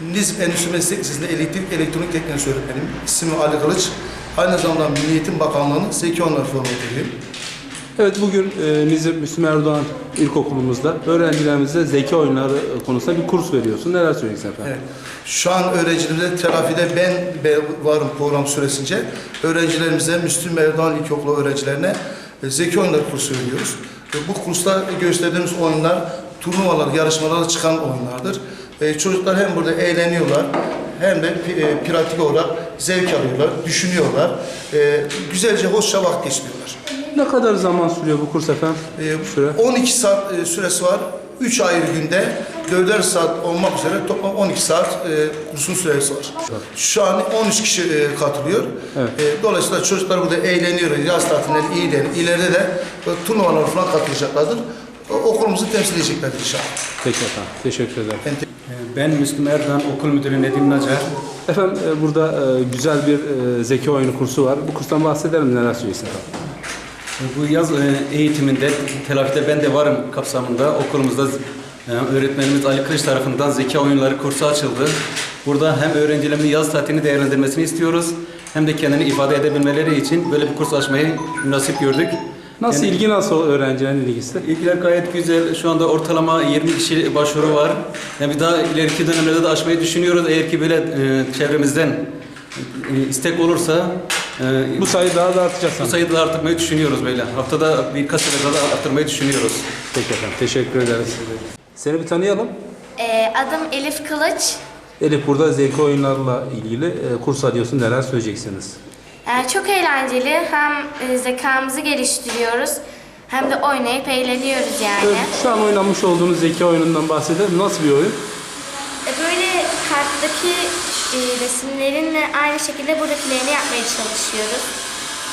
Nizip Endüstri Meslek Lisesi'nde elektrik elektronik teknolojisi öğretmeniyim. İsmim Ali Kılıç. Aynı zamanda Milli Eğitim Bakanlığı'nın zeki onlar formatörüyüm. Evet bugün e, Nizip Müslüm Erdoğan İlkokulumuzda öğrencilerimize zeka oyunları e, konusunda bir kurs veriyorsun. Neler söyleyeceksin efendim? Evet. Şu an öğrencilerimize telafide ben be- varım program süresince öğrencilerimize Müslüm Erdoğan İlkokulu öğrencilerine e, zeki oyunları kursu veriyoruz. E, Bu kursta gösterdiğimiz oyunlar turnuvalar, yarışmalara çıkan oyunlardır. E, Çocuklar hem burada eğleniyorlar hem de e, pratik olarak zevk alıyorlar, düşünüyorlar. E, Güzelce hoşça vakit geçiriyorlar. Ne kadar zaman sürüyor bu kurs efendim? E, Süre? 12 saat e, süresi var. 3 ayrı günde 4'er saat olmak üzere toplam 12 saat e, kursun süresi var. Şu an 13 kişi e, katılıyor. Evet. E, dolayısıyla çocuklar burada eğleniyor. Yaz tatilleri iyi değil. İleride de e, turnuvalar falan katılacaklardır. O- Okulumuzu temsil edeceklerdir inşallah. Peki efendim. Teşekkür ederim. Ben Ben Müslüm Erdoğan Okul Müdürü Nedim Nacar. Efendim e, burada e, güzel bir e, zeka oyunu kursu var. Bu kurstan bahsedelim neler söyleyeceksin efendim? Bu yaz e, eğitiminde telafide ben de varım kapsamında okulumuzda e, öğretmenimiz Ali Kılıç tarafından zeka oyunları kursu açıldı. Burada hem öğrencilerimizin yaz tatilini değerlendirmesini istiyoruz hem de kendini ifade edebilmeleri için böyle bir kurs açmayı nasip gördük. Nasıl Yani- ilgi nasıl öğrencilerin ilgisi? İlgiler gayet güzel. Şu anda ortalama 20 kişi başvuru var. Yani bir daha ileriki dönemlerde de açmayı düşünüyoruz. Eğer ki böyle e, çevremizden e, istek olursa e, Bu sayı daha da artacak bu sayıyı da arttırmayı düşünüyoruz böyle. Haftada birkaç sefer daha arttırmayı düşünüyoruz. Peki efendim. Teşekkür ederiz. Seni bir tanıyalım. Ee, adım Elif Kılıç. Elif burada zeka oyunlarla ilgili e, kurs alıyorsun. Neler söyleyeceksiniz? Ee, çok eğlenceli. Hem e, zekamızı geliştiriyoruz hem de oynayıp eğleniyoruz yani. Evet, şu an oynamış olduğunuz zeka oyunundan bahsedelim. Nasıl bir oyun? E, Böyle karttaki e, resimlerinle aynı şekilde buradakilerini yapmaya çalışıyoruz.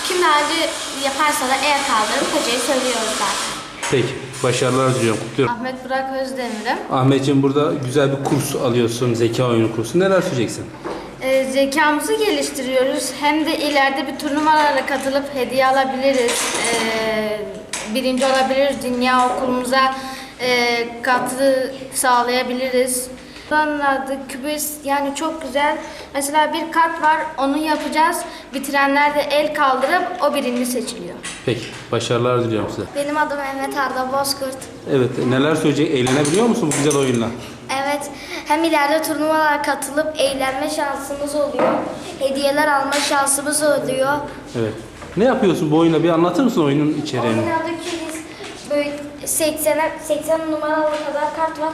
Kim daha önce yaparsa da el kaldırıp hocayı söylüyoruz zaten. Peki. Başarılar diliyorum. Kutluyorum. Ahmet Burak Özdemir'im. Ahmetciğim burada güzel bir kurs alıyorsun. Zeka oyunu kursu. Neler söyleyeceksin? Zekamızı geliştiriyoruz. Hem de ileride bir turnuvalara katılıp hediye alabiliriz. Ee, birinci olabiliriz. Dünya okulumuza e, katkı sağlayabiliriz. Bunun adı Kübüs yani çok güzel. Mesela bir kart var onu yapacağız. Bitirenler de el kaldırıp o birinci seçiliyor. Peki. Başarılar diliyorum size. Benim adım Mehmet Arda Bozkurt. Evet. Neler söyleyecek? Eğlenebiliyor musun bu güzel oyunla? Evet, hem ileride turnuvalara katılıp eğlenme şansımız oluyor. Hediyeler alma şansımız oluyor. Evet. Ne yapıyorsun bu oyunda? Bir anlatır mısın oyunun içeriğini? Oynadaki biz böyle 80 80 numaralı kadar kart var.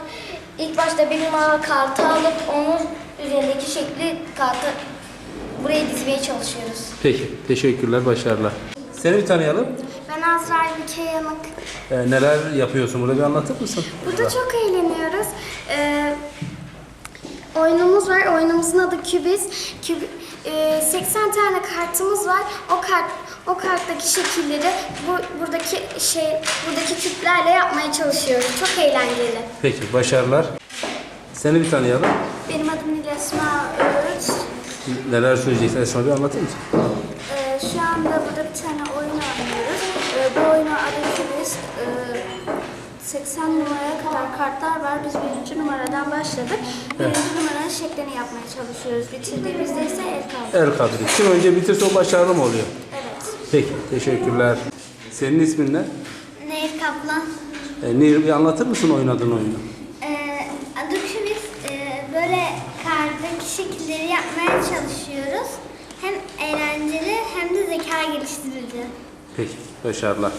İlk başta bir numaralı kartı alıp onun üzerindeki şekli kartı buraya dizmeye çalışıyoruz. Peki. Teşekkürler. Başarılar. Seni bir tanıyalım. Ben Azra Ülke Yanık. Ee, neler yapıyorsun? Burada bir anlatır mısın? Burada çok eğleniyoruz. Ee, oyunumuz var. Oyunumuzun adı Kübiz. Küb, e, 80 tane kartımız var. O kart o karttaki şekilleri bu buradaki şey buradaki küplerle yapmaya çalışıyoruz. Çok eğlenceli. Peki. Başarılar. Seni bir tanıyalım. Benim adım Nilesma Öğüt. Neler söyleyeceksin? Esma bir anlatır mısın? Ee, şu anda burada bir tane oyun oynuyoruz. Ee, bu oyunu adı Kübiz. Ee, 80 numaraya kadar kartlar var. Biz birinci numaradan başladık. Birinci numaranın şeklini yapmaya çalışıyoruz. Bitirdiğimizde ise el kaldı. El kadri. Kim önce bitirse o başarılı mı oluyor? Evet. Peki. Teşekkürler. Senin ismin ne? Nehir Kaplan. Ee, Nehir bir anlatır mısın oynadığın oyunu? Adı Kübiz. Ee, böyle kartdaki şekilleri yapmaya çalışıyoruz. Hem eğlenceli hem de zeka geliştirici. Peki. Başarılar.